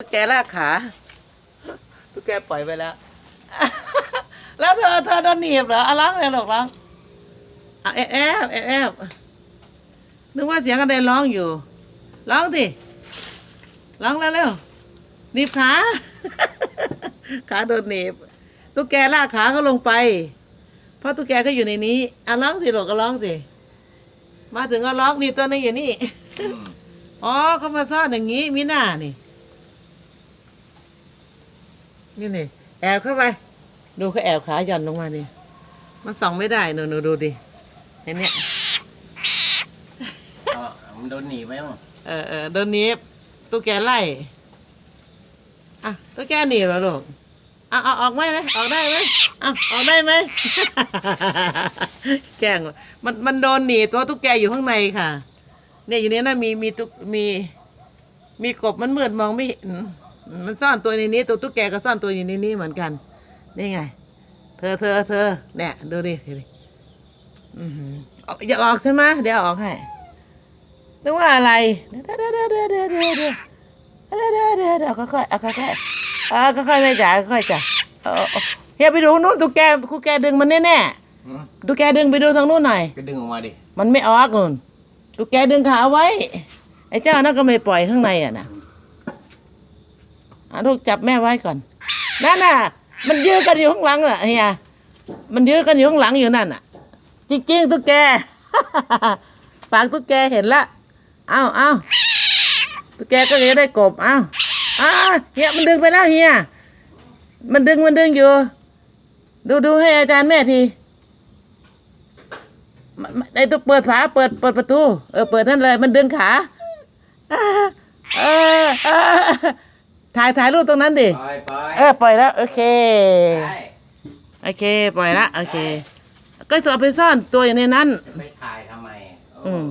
ตุ๊กแกลากขาตุ๊กแกปล่อยไปแล้ว แล้วเธอเธอโดนหนีบเหรอเอาร้องเลยหรอกร้องเอาแอบแอบแอบแอบนึกว่าเสียงกระเด็นร้องอยู่ร้องดิร้องแล้วเร็วหนีบขา ขาโดนหนีบตุ๊กแกลากขาเขาลงไป เพราะตุ๊กแกก็อยู่ในนี้อะร้องสิหรอกก็ร้องสิมาถึงก็ร้องนี่ตัวนึงอยู่นี่อ๋อเขามาซ่อนอย่างนี้มีหน้านี่ นี่นี่แอบเข้าไป ดูเขาแอบขาหย่อนลงมาดิมันส่องไม่ได้หนูหนูดูดิเห็นเนี่ยอ๋อมันโดนหนีไปมั้งเออเออโดนหนี้ตุ๊กแกไล่อะตุ๊กแกหนีบเหรอลูกเอาเอาออกไหมนะออกได้ไหมเอาออกได้ไหม แกล้งมันมันโดนหนีบตัวตุ๊กแกอยู่ข้างในค่ะ เนี่ยอยู่ในนั้นมีมีตุ๊กมี มีกบมันมืดมองไม่เห็น มันซ่อนตัวในนี้ ตัวตุ๊กแกก็ซ่อนตัวอยู่ในนี้เหมือนกัน นี่ไง เธอเธอเธอเนี่ยดูดิดูดิอือหือออกอย่าออกใช่ไหมเดี๋ยวเอาออกให้นึกว่าอะไรเดี๋ยวเดี๋ยวเดี๋ยวเดี๋ยวเดี๋ยวเดี๋ยวเดี๋ยวเดี๋ยวเดี๋ยวเดี๋ยวเดี๋ยวค่อยๆเอาค่อยๆเอาค่อยๆไม่จ๋าค่อยๆจ้ะเอาเอาเอาเฮียไปดูนู้นตุ๊กแกคุกแกดึงมันแน่อืมๆตุ๊กแกดึงไปดูทางนู้นหน่อยก็ดึงออกมาดิมันไม่ออกนู่นตุ๊กแกดึงขาไว้ไอ้เจ้านั่นก็ไม่ปล่อยข้างในอะนะ อะลูกจับแม่ไว้ก่อนนั่นน่ะ มันยื้อกันอยู่ข้างหลังอะเฮียมันยื้อกันอยู่ข้างหลังอยู่นั่นอะ จริงๆตุ๊กแกฝากตุ๊กแกเห็นละเอ้าเอ้าตุ๊กแกก็จะได้กบเอ้าอ้าเฮียมันดึงไปแล้วเฮียมันดึงมันดึงอยู่ ดูดูให้อาจารย์แม่ทีไอตัวเปิดฝาเปิดเปิดประตู เออเปิดนั่นเลย มันดึงขาเออเออ ถ่ายถ่ายรูปตรงนั้นดิ ไปไปเออปล่อยแล้วโอเค ไปโอเค ปล่อยละโอเค ก็จะเอาไปซ่อนตัวอยู่ในนั้น จะไปถ่ายทำไมโอืม